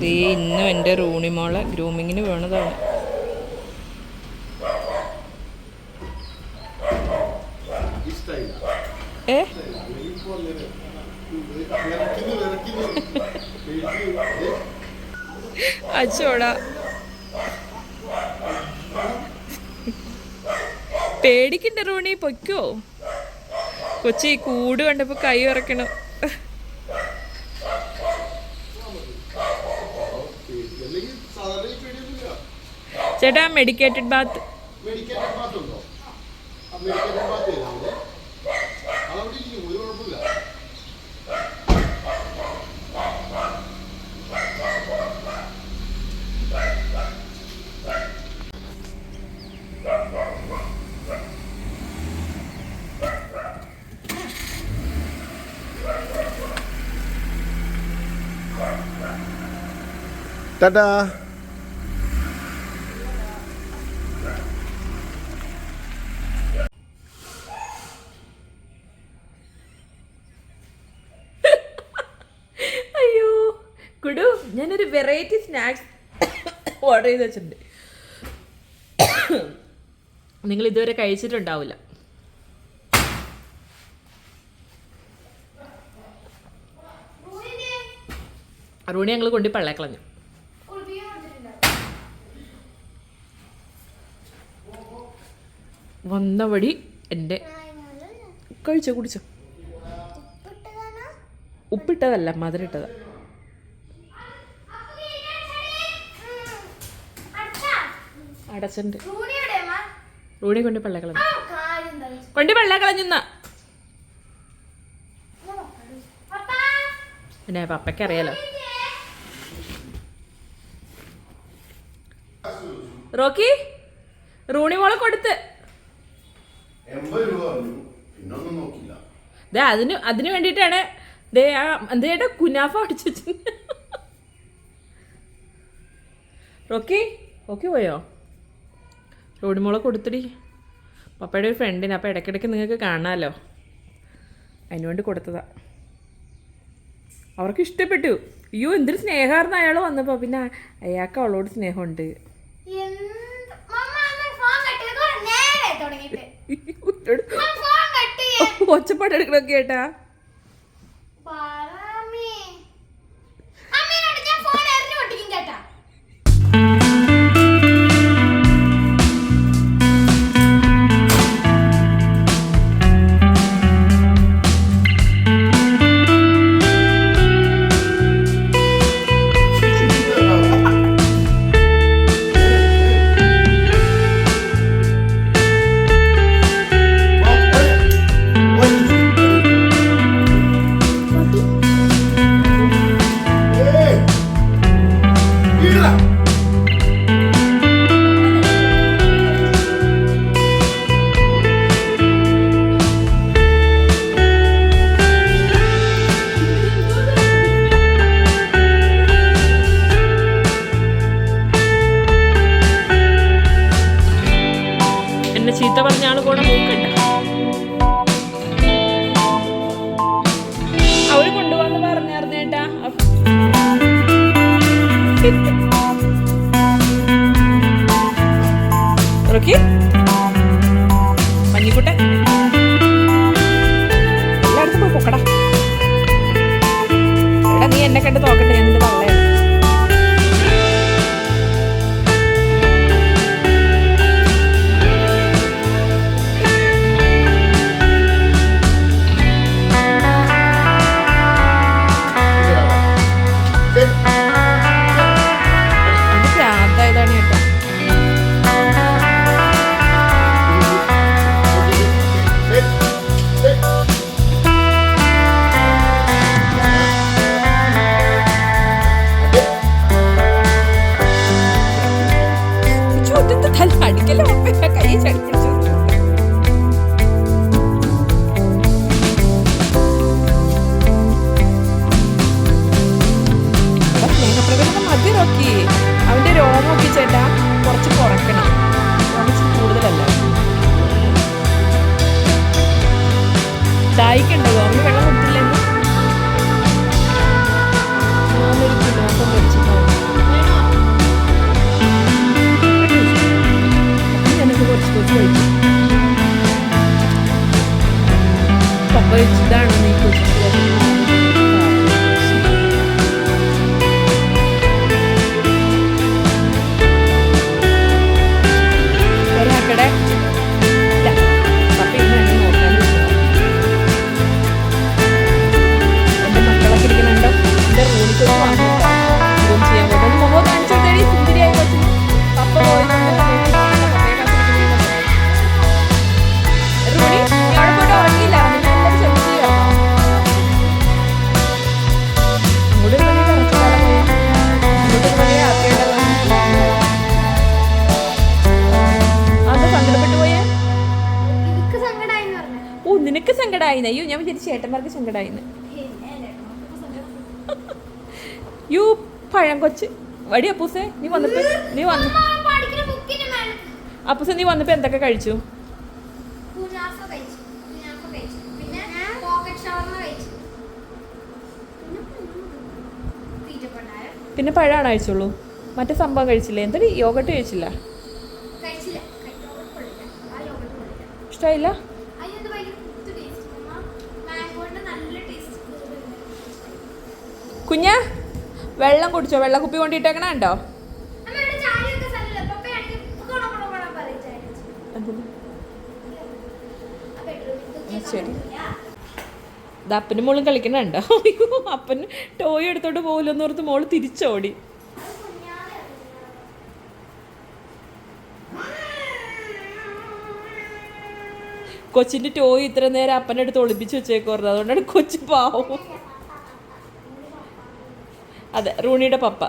ദേ ഇന്നും എന്റെ റൂണിമോളെ ഗ്രൂമിങ്ങിന് വേണതാണ്. ഏ? അച്ചോടാ. പേടിക്കണ്ട റൂണി പൊയ്ക്കോ. കൊച്ചി കൂട് കണ്ടപ്പോ കൈ ഇറക്കണം ചേട്ടാ മെഡിക്കേറ്റഡ് ബാത്ത് മെഡിക്കേറ്റഡ് ബാത്ത് ഉണ്ടോ ആ മെഡിക്കേറ്റഡ് ബാത്ത് ടാറ്റാ അയ്യോ കുടു ഞാനൊരു വെറൈറ്റി സ്നാക്സ് ഓർഡർ ചെയ്ത് വെച്ചിട്ടുണ്ട്. നിങ്ങൾ ഇതുവരെ കഴിച്ചിട്ടുണ്ടാവില്ല. റൂണി ഞങ്ങൾ കൊണ്ട് പള്ളക്കളഞ്ഞു വന്ന വഴി എന്റെ കഴിച്ചോ കുടിച്ചോ? ഉപ്പിട്ടതല്ല മധുരം ഇട്ടതാ അടച്ചുണ്ട് റൂണി കൊണ്ട് പള്ളക്കളഞ്ഞു കൊണ്ട് പള്ളക്കളഞ്ഞുന്ന പിന്നെ പപ്പയ്ക്ക് അറിയാലോ റോക്കി റൂണി മോളെ കൊടുത്ത്. എൺപത് രൂപ പറഞ്ഞു. പിന്നെ ഒന്നും നോക്കില്ല ദേ അതിന് അതിന് വേണ്ടിയിട്ടാണ് ദേ ആ എന്തേട്ടാ കുനാഫ അടിച്ചു റോക്കി റോക്കി പോയോ? റോഡ് മോളെ കൊടുത്തിടി. പപ്പയുടെ ഒരു ഫ്രണ്ടിന് അപ്പോൾ ഇടയ്ക്കിടയ്ക്ക് നിങ്ങൾക്ക് കാണാമല്ലോ അതിനുവേണ്ടി കൊടുത്തതാ. അവർക്ക് ഇഷ്ടപ്പെട്ടു. അയ്യോ എന്തൊരു സ്നേഹമായിരുന്നു അയാൾ വന്നപ്പോൾ പിന്നെ അയാൾക്ക് അവളോട് സ്നേഹമുണ്ട്. ഒച്ചപ്പാട് എടുക്കണൊക്കെ ഏട്ടാ അയ്യോ ഞാൻ വിചാരിച്ചു ചേട്ടന്മാർക്ക് സങ്കടമായിന്ന് പിന്നെ യു പഴം കൊച്ച്. വടി അപ്പൂസേ നീ വന്നപ്പോ നീ വന്ന് അപ്പൂസെ നീ വന്നപ്പോ എന്തൊക്കെ കഴിച്ചു? പിന്നെ പോക്കറ്റ് ഷവർമ കഴിച്ചു. തീറ്റപ്പണ്ടാരം പിന്നെ പഴമാണ് കഴിച്ചുള്ളൂ? മറ്റേ സംഭവം കഴിച്ചില്ലേ? എന്താ യോഗട്ട് കഴിച്ചില്ല? ഇഷ്ടമായില്ല കുഞ്ഞ വെള്ളം കുടിച്ചോ? വെള്ളം കുപ്പി കൊണ്ടിട്ടേക്കണ ഉണ്ടോ ശരി. അപ്പനും മോളും കളിക്കണുണ്ടോ അയ്യോ അപ്പൻ ടോയ് എടുത്തോണ്ട് പോകില്ലെന്ന് ഓർത്ത് മോൾ തിരിച്ചോടി. കൊച്ചിന്റെ ടോയ് ഇത്ര നേരം അപ്പന്റെ അടുത്ത് ഒളിപ്പിച്ച് വെച്ചേക്കോർന്നത് അതുകൊണ്ടാണ് കൊച്ചു പാവം. അതെ റൂണിയുടെ പപ്പ.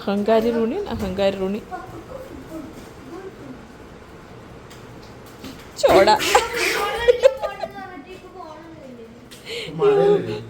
അഹങ്കാരി റുണി അഹങ്കാരി റുണി. ചോട.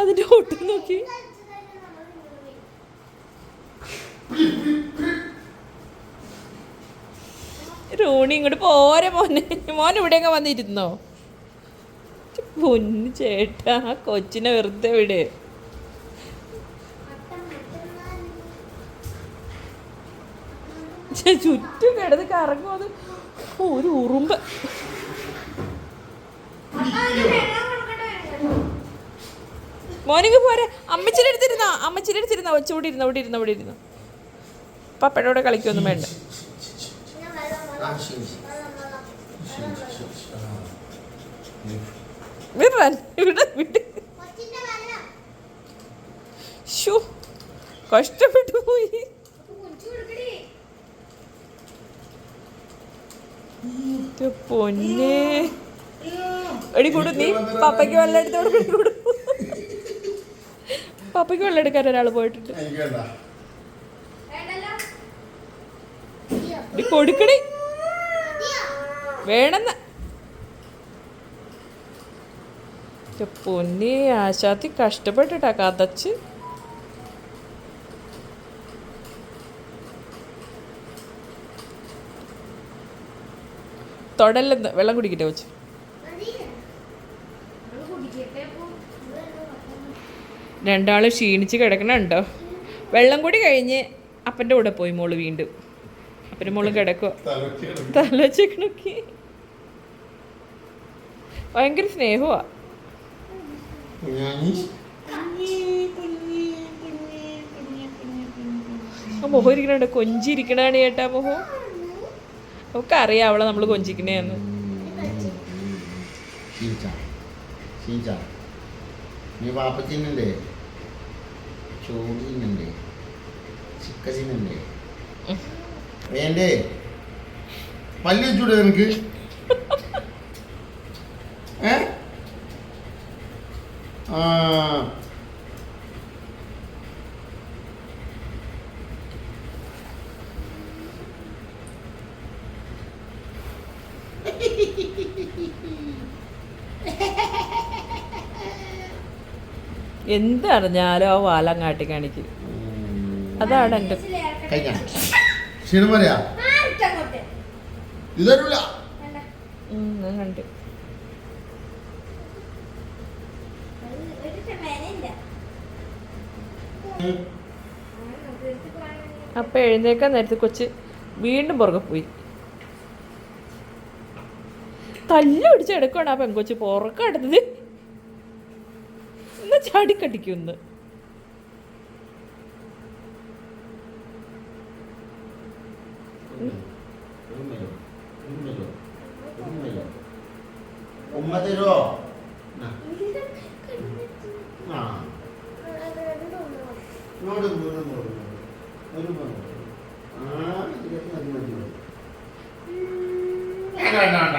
അതിന്റെ ഓട്ടം നോക്കി. റൂണി ഇങ്ങോട്ട് പോരെ മോനെ. മോൻ ഇവിടെയൊക്കെ വന്നിരുന്നോ? പൊന്നു ചേട്ടാ കൊച്ചിനെ വെറുതെ വിട്. ചുറ്റും കിടന്ന് കറങ്ങുമത് ഒരു ഉറുമ്പ്. മോനിങ് പോരെ. അമ്മച്ചിയുടെ അടുത്തിരുന്ന അമ്മച്ചിയുടെ അടുത്തിരുന്ന ഒച്ചോടി ഇരുന്ന അവിടെ ഇരുന്ന അവിടെ ഇരുന്നു പപ്പയുടെ കളിക്കൊന്നും വേണ്ട കഷ്ടപ്പെട്ടു പോയി അപ്പൊ കുഞ്ചു കൊടുക്കടി എന്റെ പൊന്നെ. എടി കൊടു നീ പപ്പയ്ക്ക് വെള്ളം എടുത്തോട് കൊടു കൊടു പപ്പയ്ക്ക് വെള്ളം എടുക്കാൻ ഒരാൾ പോയിട്ടുണ്ട്. എടി കൊടുക്കടി. മതിയോ വേണമെന്ന് പൊന്നെ ആശാത്തി കഷ്ടപ്പെട്ടിട്ടാ കതച്ച്. തൊടല്ലെന്ന് വെള്ളം കുടിക്കട്ടെ വെച്ചു രണ്ടാൾ ക്ഷീണിച്ച് കിടക്കണുണ്ടോ? വെള്ളം കൂടി കഴിഞ്ഞ് അപ്പന്റെ കൂടെ പോയി മോൾ വീണ്ടും. അപ്പന്റെ മോൾ കിടക്കുക തല വെച്ചേക്കണൊക്കെ ഭയങ്കര സ്നേഹമാ ഇരിക്കണുണ്ട്. കൊഞ്ചിരിക്കണാണ് ചേട്ടാ മുഖം. അവൾക്ക് അറിയാം അവളെ നമ്മൾ കൊഞ്ചിക്കണേന്ന് നീ വാപ്പ തിന്നണ്ടേ ചോറ് തിന്നണ്ടേ ചിക്ക തിന്നണ്ടേ വേണ്ടേ? പല്ല് വെച്ചൂടെ നിനക്ക്? ഏ? ആ എന്തറിഞ്ഞാലും ആ വാലം കാട്ടി കാണിക്കും അതാണ് എന്റെ ഞാൻ കണ്ട്. അപ്പം എഴുന്നേക്കാൻ നേരത്തെ കൊച്ച് വീണ്ടും പുറകെ പോയി. തല്ലു പിടിച്ച് എടുക്കണം ആ പെങ്കൊച്ച് പുറക്കെ എടുത്തത് എന്നാ ചാടിക്കടിക്കുന്നു. ഉമ്മ തരുമോ ആ. ഇങ്ങോട്ട് ഒരു ആ മതി. വേണ്ട വേണ്ട വേണ്ട.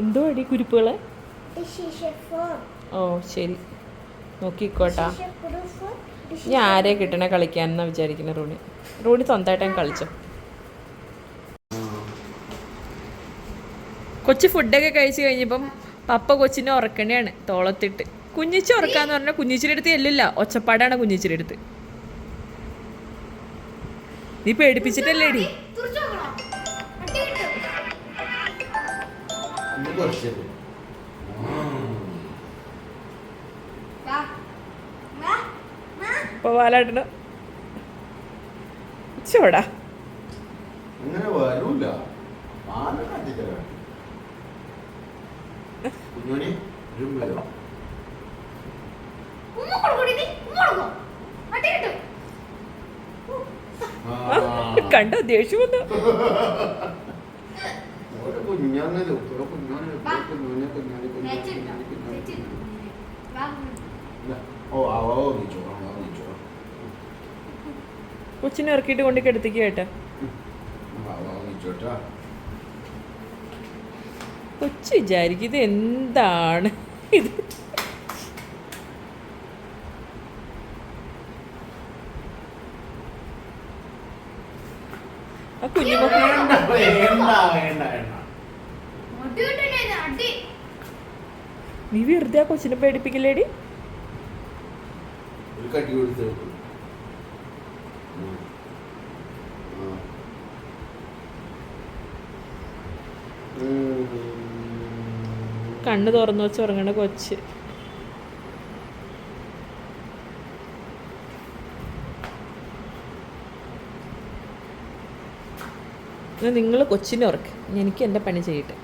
എന്തോ അടി കുരിപ്പുകളെ? ഓ ശരി. നോക്കിക്കോട്ടാ. ഞാൻ ആരെ കിട്ടണേ കളിക്കാനെന്നാ വിചാരിക്കുന്നത് റോണി. റോണി സ്വന്തമായിട്ട് ഞാൻ കളിച്ചോ. കൊച്ചു ഫുഡൊക്കെ കഴിച്ചു കഴിഞ്ഞപ്പം പപ്പ കൊച്ചിനെ ഉറക്കണേയാണ് തോളത്തിട്ട്. കുഞ്ഞിച്ചി ഉറക്കാന്ന് പറഞ്ഞാൽ കുഞ്ഞിച്ചിരി അടുത്ത് ചെല്ലില്ല. ഒച്ചപ്പാടാണ് കുഞ്ഞിച്ചിരി അടുത്ത്. നീ പേടിപ്പിച്ചിട്ടല്ലേടി? ഇത് കുറച്ച്. ഇപ്പൊ വാലാട്ടണ ചോടാ അങ്ങനെ വരൂല. കിട്ടും. കണ്ടോ ദേഷ്യം വന്നു. കുഞ്ഞാന്നല്ലോ കൊച്ചിനെ ഇറക്കിയിട്ട് കൊണ്ടി കിടത്തിക്ക് കേട്ടോ ആവോ നീച്ചോട്ടാ കൊച്ചു വിചാരിക്കും ഇത് എന്താണ്? ഇത് ആ കുഞ്ഞുമോ വേണ്ട വേണ്ട വേണ്ട വേണ്ട അടി കിട്ടണ്ടേ ഇത്? അടി. നീ വെറുതെ ആ കൊച്ചിനെ പേടിപ്പിക്കില്ലേടി. കണ്ണ് തുറന്നു വെച്ച് ഉറങ്ങണ കൊച്ച്. നിങ്ങൾ കൊച്ചിനെ ഉറക്ക്. എനിക്ക് എന്റെ പണി ചെയ്യട്ടെ.